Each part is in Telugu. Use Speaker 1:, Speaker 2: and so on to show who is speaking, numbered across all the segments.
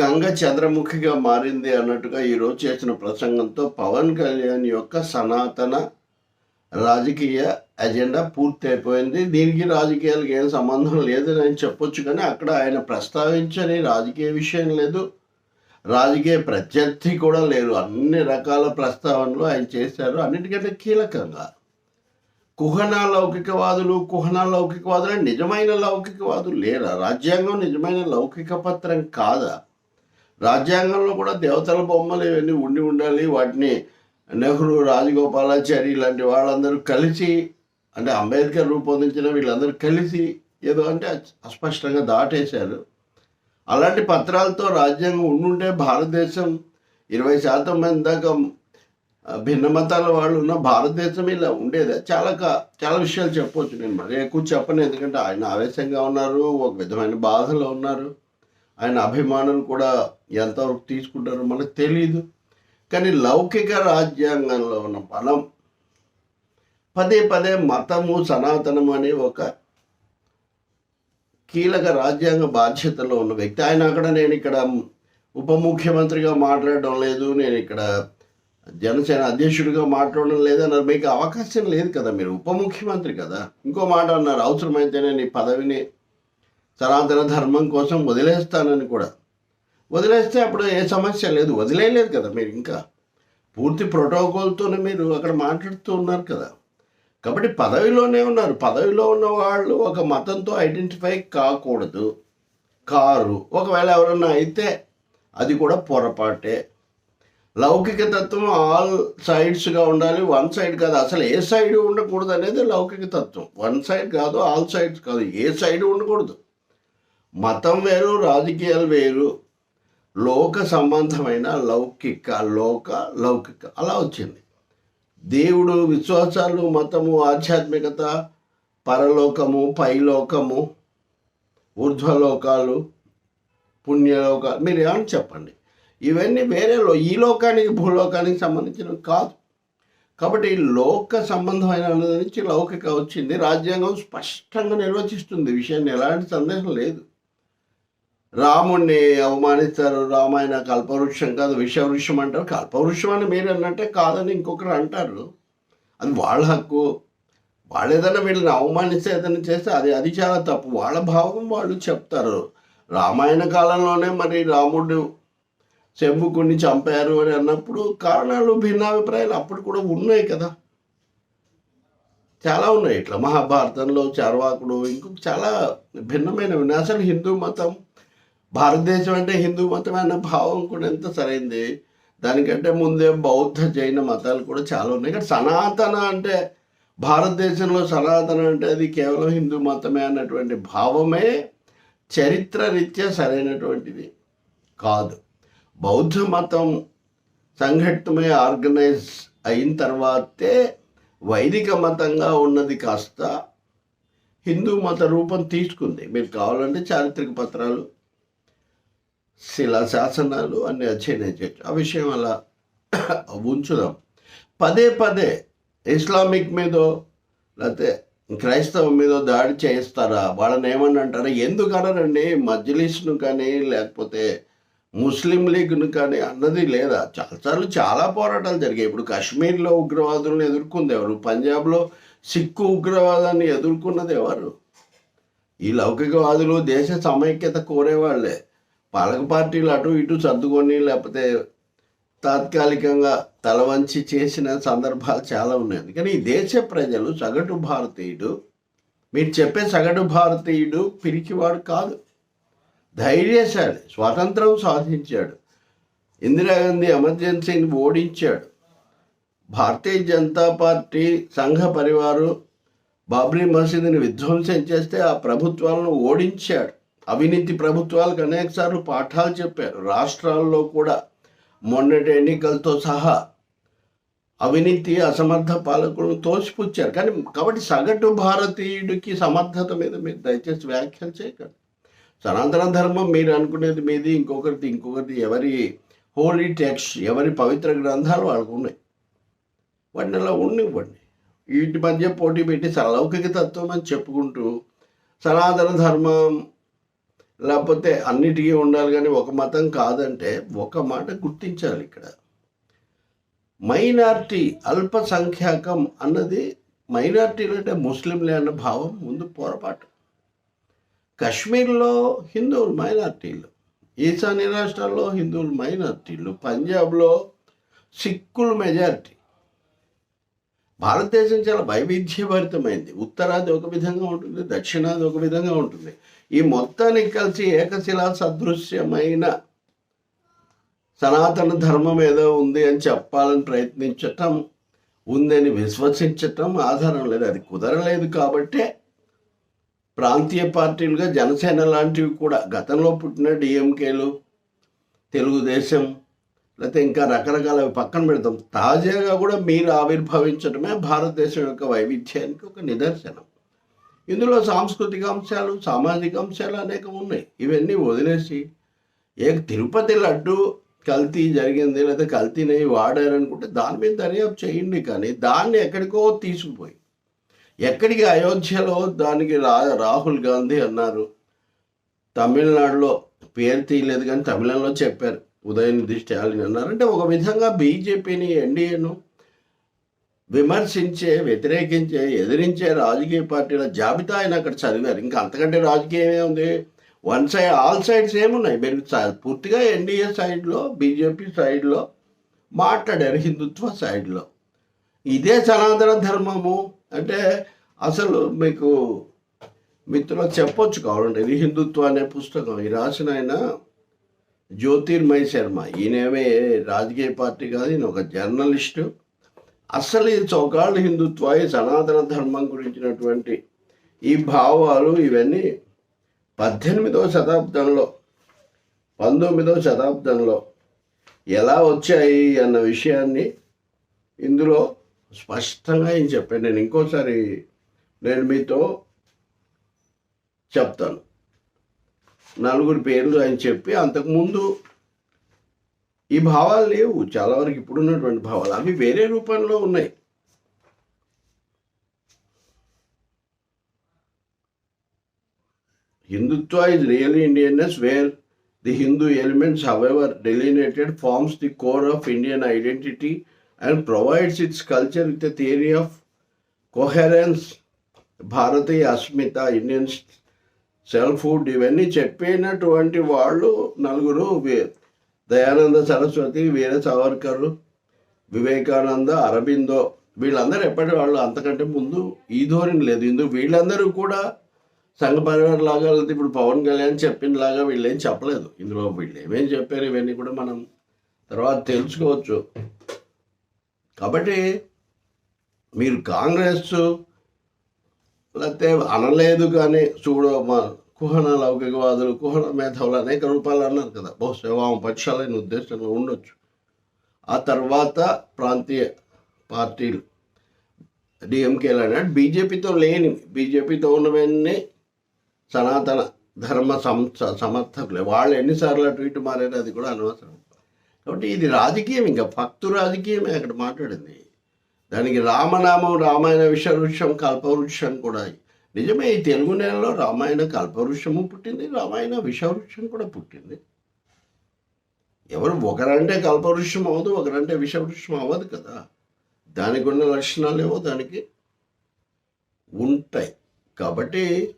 Speaker 1: గంగ చంద్రముఖిగా మారింది అన్నట్టుగా ఈరోజు చేసిన ప్రసంగంతో పవన్ కళ్యాణ్ యొక్క సనాతన రాజకీయ ఎజెండా పూర్తి అయిపోయింది దీనికి రాజకీయాలకు ఏం సంబంధం లేదని ఆయన చెప్పొచ్చు కానీ అక్కడ ఆయన ప్రస్తావించని రాజకీయ విషయం లేదు. రాజకీయ ప్రత్యర్థి కూడా లేరు. అన్ని రకాల ప్రస్తావనలు ఆయన చేశారు. అన్నిటికంటే కీలకంగా కుహనా లౌకికవాదులు కుహనా లౌకికవాదులు అంటే నిజమైన లౌకికవాదులు లేరా? రాజ్యాంగం నిజమైన లౌకిక పత్రం కాదా? రాజ్యాంగంలో కూడా దేవతల బొమ్మలు ఇవన్నీ ఉండి ఉండాలి. వాటిని నెహ్రూ రాజగోపాలాచారి ఇలాంటి వాళ్ళందరూ కలిసి అంటే అంబేద్కర్ రూపొందించిన వీళ్ళందరూ కలిసి ఏదో అంటే అస్పష్టంగా దాటేశారు. అలాంటి పత్రాలతో రాజ్యాంగం ఉండుంటే భారతదేశం ఇరవై శాతం మంది దాకా భిన్న మతాల వాళ్ళు ఉన్న భారతదేశం ఇలా ఉండేది. చాలా చాలా విషయాలు చెప్పవచ్చు నేను మరి ఎక్కువ చెప్పను. ఎందుకంటే ఆయన ఆవేశంగా ఉన్నారు ఒక విధమైన బాధలో ఉన్నారు. ఆయన అభిమానులు కూడా ఎంతవరకు తీసుకుంటారో మనకు తెలియదు కానీ లౌకిక రాజ్యాంగంలో ఉన్న బలం పదే పదే మతము సనాతనము అనే ఒక కీలక రాజ్యాంగ బాధ్యతలో ఉన్న వ్యక్తి. ఆయన అక్కడ నేను ఇక్కడ ఉప ముఖ్యమంత్రిగా మాట్లాడడం లేదు నేను ఇక్కడ జనసేన అధ్యక్షుడిగా మాట్లాడడం లేదు అన్నారు. మీకు అవకాశం లేదు కదా మీరు ఉప ముఖ్యమంత్రి కదా. ఇంకో మాట అన్నారు అవసరమైతే నేను ఈ పదవిని సనాతన ధర్మం కోసం వదిలేస్తానని కూడా. వదిలేస్తే అప్పుడు ఏ సమస్య లేదు. వదిలేయలేదు కదా మీరు ఇంకా. పూర్తి ప్రోటోకాల్తోనే మీరు అక్కడ మాట్లాడుతూ ఉన్నారు కదా. కాబట్టి పదవిలోనే ఉన్నారు. పదవిలో ఉన్న వాళ్ళు ఒక మతంతో ఐడెంటిఫై కాకూడదు. కారు. ఒకవేళ ఎవరన్నా అయితే అది కూడా పొరపాటే. లౌకిక తత్వం ఆల్ సైడ్స్గా ఉండాలి. వన్ సైడ్ కాదు. అసలు ఏ సైడ్ ఉండకూడదు అనేది లౌకిక తత్వం. వన్ సైడ్ కాదు ఆల్ సైడ్స్ కాదు. ఏ సైడ్ ఉండకూడదు. మతం వేరు రాజకీయాలు వేరు లోక సంబంధమైన లౌకిక లోక లౌకిక. అలా వచ్చింది. దేవుడు విశ్వాసాలు మతము ఆధ్యాత్మికత పరలోకము పైలోకము ఊర్ధ్వలోకాలు పుణ్యలోకాలు. మీరు ఏమని చెప్పండి? ఇవన్నీ వేరే లో ఈ లోకానికి భూలోకానికి సంబంధించినవి కాదు. కాబట్టి లోక సంబంధమైన నుంచి లౌకిక వచ్చింది. రాజ్యాంగం స్పష్టంగా నిర్వచిస్తుంది. విషయాన్ని ఎలాంటి సందేహం లేదు. రాముణ్ణి అవమానిస్తారు రామాయణ కల్పవృక్షం కాదు విషవృక్షం అంటారు. కల్పవృక్షం అని మీరు అన్నట్టే కాదని ఇంకొకరు అంటారు. అది వాళ్ళ హక్కు. వాళ్ళు ఏదైనా వీళ్ళని అవమానిస్తే ఏదైనా చేస్తే అది అది చాలా తప్పు. వాళ్ళ భావం వాళ్ళు చెప్తారు. రామాయణ కాలంలోనే మరి రాముడు శంభుకుని చంపారు అని అన్నప్పుడు కారణాలు భిన్నాభిప్రాయాలు అప్పుడు కూడా ఉన్నాయి కదా. చాలా ఉన్నాయి. ఇట్లా మహాభారతంలో చార్వాకుడు ఇంకొక చాలా భిన్నమైనవి. అసలు హిందూ మతం భారతదేశం అంటే హిందూ మతం అన్న భావం కూడా ఎంత సరైంది? దానికంటే ముందే బౌద్ధ జైన మతాలు కూడా చాలా ఉన్నాయి. కానీ సనాతన అంటే భారతదేశంలో సనాతన అంటే అది కేవలం హిందూ మతమే అన్నటువంటి భావమే చరిత్ర రీత్యా సరైనటువంటిది కాదు. బౌద్ధ మతం సంఘటితమై ఆర్గనైజ్ అయిన తర్వాతే వైదిక మతంగా ఉన్నది కాస్త హిందూ మత రూపం తీసుకుంది. మీరు కావాలంటే చారిత్రక పత్రాలు శిలా శాసనాలు అన్ని అధ్యయనం చేయొచ్చు. ఆ విషయం అలా ఉంచుదాం. పదే పదే ఇస్లామిక్ మీదో లేకపోతే క్రైస్తవం మీద దాడి చేస్తారా వాళ్ళని ఏమని అంటారా? ఎందుకు అనరండి మజ్లిస్ను కానీ లేకపోతే ముస్లిం లీగ్ను కానీ అన్నది లేదా? చాలాసార్లు చాలా పోరాటాలు జరిగాయి. ఇప్పుడు కాశ్మీర్లో ఉగ్రవాదులను ఎదుర్కొంది ఎవరు? పంజాబ్లో సిక్కు ఉగ్రవాదాన్ని ఎదుర్కొన్నది ఎవరు? ఈ లౌకికవాదులు దేశ సమైక్యత కోరేవాళ్ళే. పాలక పార్టీలు అటు ఇటు సర్దుకొని లేకపోతే తాత్కాలికంగా తల వంచి చేసిన సందర్భాలు చాలా ఉన్నాయి. కానీ ఈ దేశ ప్రజలు సగటు భారతీయుడు. మీరు చెప్పే సగటు భారతీయుడు పిరికివాడు కాదు. ధైర్యశాలి స్వాతంత్రం సాధించాడు. ఇందిరాగాంధీ ఎమర్జెన్సీని ఓడించాడు. భారతీయ జనతా పార్టీ సంఘ పరివారు బాబ్రీ మసీదుని విధ్వంసం చేస్తే ఆ ప్రభుత్వాలను ఓడించాడు. అవినీతి ప్రభుత్వాలకు అనేక సార్లు పాఠాలు చెప్పారు. రాష్ట్రాల్లో కూడా మొన్నటి ఎన్నికలతో సహా అవినీతి అసమర్థ పాలకులను తోసిపుచ్చారు. కానీ కాబట్టి సగటు భారతీయుడికి సమర్థత మీద మీరు దయచేసి వ్యాఖ్యలు చేయకండి. సనాతన ధర్మం మీరు అనుకునేది మీది ఇంకొకరిది ఇంకొకరిది ఎవరి హోలీ టెక్స్ట్ ఎవరి పవిత్ర గ్రంథాలు వాళ్ళకు ఉన్నాయి. వాటిని అలా ఉండివ్వండి వీటి మధ్య పోటీ పెట్టి లౌకిక తత్వం అని చెప్పుకుంటూ సనాతన ధర్మం లేకపోతే అన్నిటికీ ఉండాలి కానీ ఒక మతం కాదంటే ఒక మాట గుర్తించాలి ఇక్కడ. మైనార్టీ అల్పసంఖ్యాకం అన్నది మైనార్టీలు అంటే ముస్లింలే అన్న భావం ముందు పొరపాటు. కాశ్మీర్లో హిందువులు మైనార్టీలు ఈశాన్య రాష్ట్రాల్లో హిందువులు మైనార్టీలు పంజాబ్లో సిక్కులు మెజారిటీ. భారతదేశం చాలా వైవిధ్యభరితమైంది. ఉత్తరాది ఒక విధంగా ఉంటుంది దక్షిణాది ఒక విధంగా ఉంటుంది. ఈ మొత్తానికి కలిసి ఏకశిలా సదృశ్యమైన సనాతన ధర్మం ఏదో ఉంది అని చెప్పాలని ప్రయత్నించటం ఉందని విశ్వసించటం ఆధారం లేదు. అది కుదరలేదు కాబట్టే ప్రాంతీయ పార్టీలుగా జనసేన లాంటివి కూడా గతంలో పుట్టిన డిఎంకేలు తెలుగుదేశం లేకపోతే ఇంకా రకరకాల పక్కన పెడతాం. తాజాగా కూడా మీరు ఆవిర్భవించడమే భారతదేశం యొక్క వైవిధ్యానికి ఒక నిదర్శనం. ఇందులో సాంస్కృతిక అంశాలు సామాజిక అంశాలు అనేకం ఉన్నాయి. ఇవన్నీ వదిలేసి ఏ తిరుపతి లడ్డు కల్తీ జరిగింది లేదా కల్తీని వాడారనుకుంటే దాని మీద దర్యాప్తు చేయండి కానీ దాన్ని ఎక్కడికో తీసుకుపోయి ఎక్కడికి అయోధ్యలో దానికి రా రాహుల్ గాంధీ అన్నారు. తమిళనాడులో పేరు తీయలేదు కానీ తమిళంలో చెప్పారు. ఉదయనిధి స్టాలిన్ అన్నారు. అంటే ఒక విధంగా బీజేపీని ఎన్డీఏను విమర్శించే వ్యతిరేకించే ఎదిరించే రాజకీయ పార్టీల జాబితా ఆయన అక్కడ చదివారు. ఇంకా అంతకంటే రాజకీయమే ఉంది వన్ సైడ్ ఆల్ సైడ్స్ ఏమున్నాయి? మీరు పూర్తిగా ఎన్డీఏ సైడ్లో బీజేపీ సైడ్లో మాట్లాడారు హిందుత్వ సైడ్లో. ఇదే సనాతన ధర్మము. అంటే అసలు మీకు మిత్రులు చెప్పొచ్చు కావాలంటే ఇది హిందుత్వ అనే పుస్తకం. ఈ రాసిన ఆయన జ్యోతిర్మయ్ శర్మ. ఈయనేమే రాజకీయ పార్టీ కాదు ఈయన ఒక జర్నలిస్టు. అసలు ఈ చౌకాళ్ళు హిందుత్వ ఈ సనాతన ధర్మం గురించినటువంటి ఈ భావాలు ఇవన్నీ పద్దెనిమిదవ శతాబ్దంలో పంతొమ్మిదవ శతాబ్దంలో ఎలా వచ్చాయి అన్న విషయాన్ని ఇందులో స్పష్టంగా ఏం చెప్పాను. నేను ఇంకోసారి నేను మీతో చెప్తాను. నలుగురు పేర్లు ఆయన చెప్పి అంతకుముందు ఈ భావాలు లేవు. చాలా వరకు ఇప్పుడు ఉన్నటువంటి భావాలు. అవి వేరే రూపంలో ఉన్నాయి. Hindutva is real Indianness where the Hindu elements however delineated forms the core of Indian identity and provides its culture with theory of coherence Bharatiya asmita Indian selfhood ఇవన్నీ చెప్పినటువంటి వాళ్ళు నలుగురు వేరు దయానంద సరస్వతి వీర సావర్కర్ వివేకానంద అరబిందో వీళ్ళందరూ ఎప్పటి వాళ్ళు అంతకంటే ముందు ఈ ధోరణి లేదు. ఇందు వీళ్ళందరూ కూడా సంఘ పరివారం లాగా లేదా ఇప్పుడు పవన్ కళ్యాణ్ చెప్పినలాగా వీళ్ళేం వీళ్ళు ఏం చెప్పలేదు. ఇందులో వీళ్ళు ఏమేం చెప్పారు ఇవన్నీ కూడా మనం తర్వాత తెలుసుకోవచ్చు. కాబట్టి మీరు కాంగ్రెస్ లేకపోతే అనలేదు కానీ చూడు కుహన లౌకికవాదులు కుహన మేధావులు అనేక రూపాలు అన్నారు కదా. బహుశా వామపక్షాలైన ఉద్దేశంలో ఉండొచ్చు. ఆ తర్వాత ప్రాంతీయ పార్టీలు డిఎంకేలు అన్నాడు బీజేపీతో లేని బీజేపీతో ఉన్నవన్నీ సనాతన ధర్మ సంస్థ సమర్థకులే. వాళ్ళు ఎన్నిసార్లు అటు ఇటు మారారు అది కూడా అనవసరం. కాబట్టి ఇది రాజకీయం ఇంకా భక్తు రాజకీయమే అక్కడ మాట్లాడింది. దానికి రామనామం రామాయణ విషవృక్షం కల్పవృక్షం కూడా నిజమే ఈ తెలుగు నేలలో రామాయణ కల్పవృక్షము పుట్టింది రామాయణ విషవృక్షం కూడా పుట్టింది. ఎవరు ఒకరంటే కల్పవృక్షం అవ్వదు ఒకరంటే విషవృక్షం అవ్వదు కదా. దానికి ఉన్న లక్షణాలు ఏవో దానికి ఉంటాయి. కాబట్టి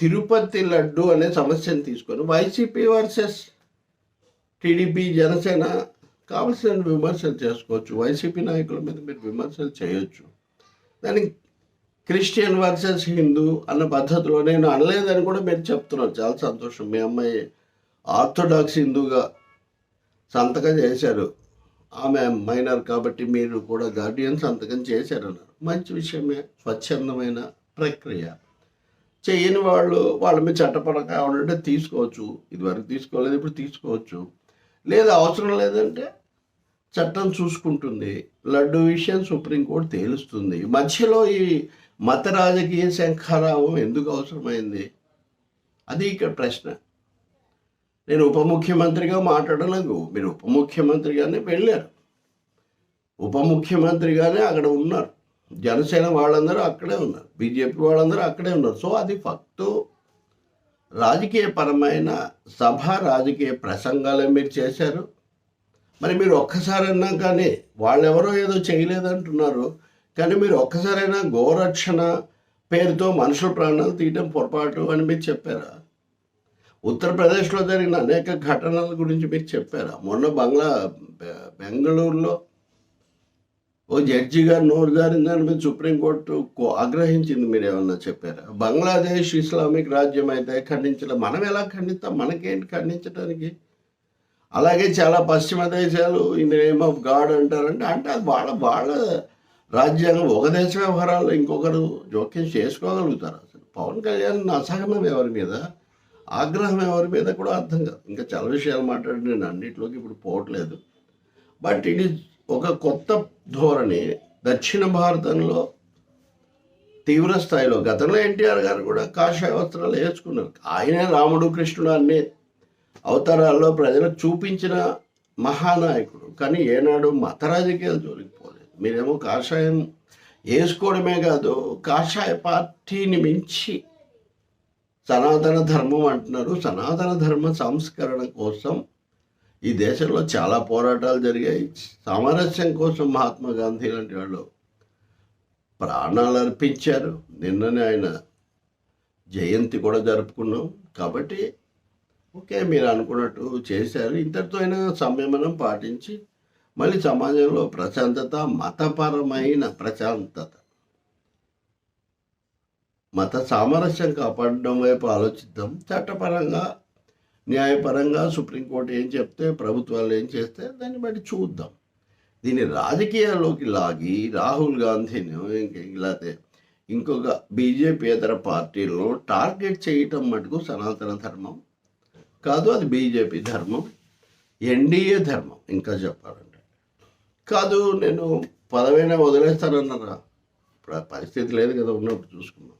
Speaker 1: తిరుపతి లడ్డు అనే సమస్యను తీసుకొని వైసీపీ వర్సెస్ టీడీపీ జనసేన కావలసిన విమర్శలు చేసుకోవచ్చు. వైసీపీ నాయకుల మీద మీరు విమర్శలు చేయొచ్చు. దానికి క్రిస్టియన్ వర్సెస్ హిందూ అన్న పద్ధతిలో నేను అనలేదని కూడా మీరు చెప్తున్నారు. చాలా సంతోషం. మీ అమ్మాయి ఆర్థోడాక్స్ హిందూగా సంతకం చేశారు. ఆమె మైనర్ కాబట్టి మీరు కూడా గార్డియన్ సంతకం చేశారన్నారు. మంచి విషయమే. స్వచ్ఛందమైన ప్రక్రియ. చేయని వాళ్ళు వాళ్ళ మీద చట్టపరంగా ఉంటే తీసుకోవచ్చు. ఇదివరకు తీసుకోలేదు ఇప్పుడు తీసుకోవచ్చు. లేదా అవసరం లేదంటే చట్టం చూసుకుంటుంది. లడ్డు విషయం సుప్రీంకోర్టు తేలుస్తుంది. మధ్యలో ఈ మత రాజకీయ శంఖారావం ఎందుకు అవసరమైంది? అది ఇక్కడ ప్రశ్న. నేను ఉప ముఖ్యమంత్రిగా మాట్లాడలేదు. మీరు ఉప ముఖ్యమంత్రిగానే వెళ్ళారు. ఉప ముఖ్యమంత్రిగానే అక్కడ ఉన్నారు. జనసేన వాళ్ళందరూ అక్కడే ఉన్నారు. బీజేపీ వాళ్ళందరూ అక్కడే ఉన్నారు. సో అది ఫక్తు రాజకీయపరమైన సభ రాజకీయ ప్రసంగాలే మీరు చేశారు. మరి మీరు ఒక్కసారన్నా కానీ వాళ్ళెవరో ఏదో చేయలేదంటున్నారు. కానీ మీరు ఒక్కసారైనా గోరక్షణ పేరుతో మనుషుల ప్రాణాలు తీయడం పొరపాటు అని మీరు చెప్పారా? ఉత్తరప్రదేశ్లో జరిగిన అనేక ఘటనల గురించి మీరు చెప్పారా? మొన్న బంగ్లా బె- బెంగళూరులో ఓ జడ్జి గారు నోరు జారిందని మీరు సుప్రీంకోర్టు ఆగ్రహించింది మీరు ఏమన్నా చెప్పారా? బంగ్లాదేశ్ ఇస్లామిక్ రాజ్యం అయితే ఖండించలే మనం ఎలా ఖండిస్తాం? మనకేంటి ఖండించడానికి అలాగే చాలా పశ్చిమ దేశాలు ఇన్ నేమ్ ఆఫ్ గాడ్ అంటారంటే అంటే అది వాళ్ళ వాళ్ళ రాజ్యాంగం ఒక దేశ వ్యవహారాల్లో ఇంకొకరు జోక్యం చేసుకోగలుగుతారు. అసలు పవన్ కళ్యాణ్ అసహనం ఎవరి మీద? ఆగ్రహం ఎవరి మీద కూడా అర్థం కాదు. ఇంకా చాలా విషయాలు మాట్లాడి నేను అన్నింటిలోకి ఇప్పుడు పోవట్లేదు. బట్ ఇది ఒక కొత్త ధోరణి దక్షిణ భారతంలో తీవ్ర స్థాయిలో గతంలో ఎన్టీఆర్ గారు కూడా కాషాయ వస్త్రాలు వేసుకున్నారు. ఆయనే రాముడు కృష్ణుడు అన్ని అవతారాల్లో ప్రజలకు చూపించిన మహానాయకుడు. కానీ ఏనాడు మత రాజకీయాలు జోలికి మీరేమో కాషాయం వేసుకోవడమే కాదు కాషాయ పార్టీని మించి సనాతన ధర్మం అంటున్నారు. సనాతన ధర్మ సంస్కరణ కోసం ఈ దేశంలో చాలా పోరాటాలు జరిగాయి. సామరస్యం కోసం మహాత్మా గాంధీ లాంటి వాళ్ళు ప్రాణాలు అర్పించారు. నిన్ననే ఆయన జయంతి కూడా జరుపుకున్నాం. కాబట్టి ఓకే మీరు అనుకున్నట్టు చేశారు. ఇంతటితో అయినా సంయమనం పాటించి మళ్ళీ సమాజంలో ప్రశాంతత మతపరమైన ప్రశాంతత. మత సామరస్యం కాపాడడం వైపు ఆలోచిద్దాం. చట్టపరంగా న్యాయపరంగా సుప్రీంకోర్టు ఏం చెప్తే ప్రభుత్వాలు ఏం చేస్తే దాన్ని బట్టి చూద్దాం. దీన్ని రాజకీయాల్లోకి లాగి రాహుల్ గాంధీని ఇంక లేకపోతే ఇంకొక బీజేపీ ఇతర పార్టీలను టార్గెట్ చేయటం మటుకు సనాతన ధర్మం కాదు అది బీజేపీ ధర్మం ఎన్డీఏ ధర్మం ఇంకా చెప్పాలండి కాదు నేను పదవైనా వదిలేస్తానన్నారా? ఇప్పుడు ఆ పరిస్థితి లేదు కదా ఉన్నప్పుడు చూసుకున్నాం